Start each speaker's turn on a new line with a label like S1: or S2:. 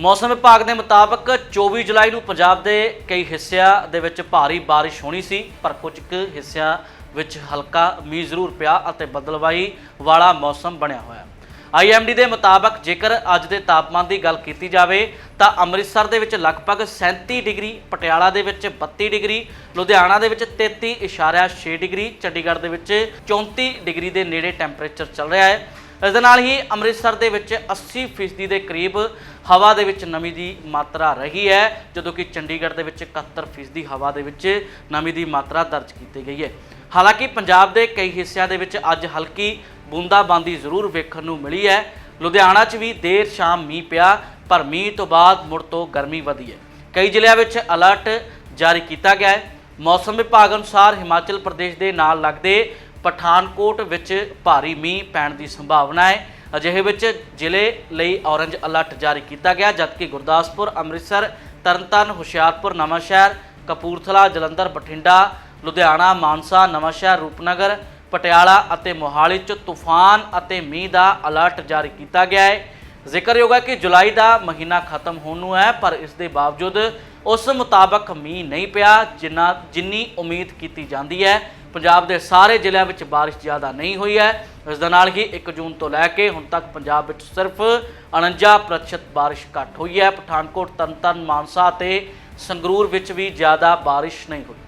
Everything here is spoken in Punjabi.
S1: ਮੌਸਮ ਵਿਭਾਗ ਦੇ ਮੁਤਾਬਕ 24 ਜੁਲਾਈ ਨੂੰ ਪੰਜਾਬ ਦੇ ਕਈ ਹਿੱਸਿਆਂ ਦੇ ਵਿੱਚ ਭਾਰੀ ਬਾਰਿਸ਼ ਹੋਣੀ ਸੀ, ਪਰ ਕੁਝ ਕੁ ਹਿੱਸਿਆਂ ਵਿੱਚ ਹਲਕਾ ਮੀਂਹ ਜ਼ਰੂਰ ਪਿਆ ਅਤੇ ਬਦਲਵਾਈ ਵਾਲਾ ਮੌਸਮ ਬਣਿਆ ਹੋਇਆ। ਆਈਐਮਡੀ ਦੇ ਮੁਤਾਬਕ ਜੇਕਰ ਅੱਜ ਦੇ ਤਾਪਮਾਨ ਦੀ ਗੱਲ ਕੀਤੀ ਜਾਵੇ, ਤਾਂ ਅੰਮ੍ਰਿਤਸਰ ਦੇ ਵਿੱਚ ਲਗਭਗ 37 ਡਿਗਰੀ, ਪਟਿਆਲਾ ਦੇ ਵਿੱਚ 32 ਡਿਗਰੀ, ਲੁਧਿਆਣਾ ਦੇ ਵਿੱਚ 33.6 ਡਿਗਰੀ, ਚੰਡੀਗੜ੍ਹ ਦੇ ਵਿੱਚ 34 ਡਿਗਰੀ ਦੇ ਨੇੜੇ ਟੈਂਪਰੇਚਰ ਚੱਲ ਰਿਹਾ ਹੈ। ਇਸ ਦੇ ਨਾਲ ਹੀ ਅੰਮ੍ਰਿਤਸਰ ਦੇ ਵਿੱਚ 80% ਦੇ ਕਰੀਬ ਹਵਾ ਦੇ ਵਿੱਚ ਨਮੀ ਦੀ ਮਾਤਰਾ ਰਹੀ ਹੈ, ਜਦੋਂ ਕਿ ਚੰਡੀਗੜ੍ਹ ਦੇ ਵਿੱਚ 71% ਹਵਾ ਦੇ ਵਿੱਚ ਨਮੀ ਦੀ ਮਾਤਰਾ ਦਰਜ ਕੀਤੀ ਗਈ ਹੈ। ਹਾਲਾਂਕਿ ਪੰਜਾਬ ਦੇ ਕਈ ਹਿੱਸਿਆਂ ਦੇ ਵਿੱਚ ਅੱਜ ਹਲਕੀ ਬੂੰਦਾਬਾਂਦੀ ਜ਼ਰੂਰ ਵੇਖਣ ਨੂੰ ਮਿਲੀ ਹੈ। ਲੁਧਿਆਣਾ 'ਚ ਵੀ ਦੇਰ ਸ਼ਾਮ ਮੀਂਹ ਪਿਆ, ਪਰ ਮੀਂਹ ਤੋਂ ਬਾਅਦ ਮੁੜ ਤੋਂ ਗਰਮੀ ਵਧੀ ਹੈ। ਕਈ ਜ਼ਿਲ੍ਹਿਆਂ ਵਿੱਚ ਅਲਰਟ ਜਾਰੀ ਕੀਤਾ ਗਿਆ ਹੈ। ਮੌਸਮ ਵਿਭਾਗ ਅਨੁਸਾਰ ਹਿਮਾਚਲ ਪ੍ਰਦੇਸ਼ ਦੇ ਨਾਲ ਲੱਗਦੇ ਪਠਾਨਕੋਟ ਵਿੱਚ ਭਾਰੀ ਮੀਂਹ ਪੈਣ ਦੀ ਸੰਭਾਵਨਾ ਹੈ। ਅਜਿਹੇ ਵਿੱਚ ਜ਼ਿਲ੍ਹੇ ਲਈ ਔਰੰਜ ਅਲਰਟ ਜਾਰੀ ਕੀਤਾ ਗਿਆ, ਜਦਕਿ ਗੁਰਦਾਸਪੁਰ, ਅੰਮ੍ਰਿਤਸਰ, ਤਰਨਤਾਰਨ, ਹੁਸ਼ਿਆਰਪੁਰ, ਨਵਾਂਸ਼ਹਿਰ, ਕਪੂਰਥਲਾ, ਜਲੰਧਰ, ਬਠਿੰਡਾ, ਲੁਧਿਆਣਾ, ਮਾਨਸਾ, ਨਵਾਂਸ਼ਹਿਰ, ਰੂਪਨਗਰ, ਪਟਿਆਲਾ ਅਤੇ ਮੋਹਾਲੀ 'ਚ ਤੂਫਾਨ ਅਤੇ ਮੀਂਹ ਦਾ ਅਲਰਟ ਜਾਰੀ ਕੀਤਾ ਗਿਆ ਹੈ। ਜ਼ਿਕਰਯੋਗ ਹੈ ਕਿ ਜੁਲਾਈ ਦਾ ਮਹੀਨਾ ਖਤਮ ਹੋਣ ਨੂੰ ਹੈ, ਪਰ ਇਸ ਦੇ ਬਾਵਜੂਦ ਉਸ ਮੁਤਾਬਕ ਮੀਂਹ ਨਹੀਂ ਪਿਆ, ਜਿੰਨਾ ਜਿੰਨੀ ਉਮੀਦ ਕੀਤੀ ਜਾਂਦੀ ਹੈ। ਪੰਜਾਬ ਦੇ ਸਾਰੇ ਜ਼ਿਲ੍ਹਿਆਂ ਵਿੱਚ ਬਾਰਿਸ਼ ਜ਼ਿਆਦਾ ਨਹੀਂ ਹੋਈ ਹੈ। ਇਸ ਦੇ ਨਾਲ ਹੀ 1 ਜੂਨ ਤੋਂ ਲੈ ਕੇ ਹੁਣ ਤੱਕ ਪੰਜਾਬ ਵਿੱਚ ਸਿਰਫ 49% ਬਾਰਿਸ਼ ਘੱਟ ਹੋਈ ਹੈ। ਪਠਾਨਕੋਟ ਤਰਨਤਾਰਨ ਮਾਨਸਾ ਅਤੇ ਸੰਗਰੂਰ ਵਿੱਚ ਵੀ ਜ਼ਿਆਦਾ ਬਾਰਿਸ਼ ਨਹੀਂ ਹੋਈ।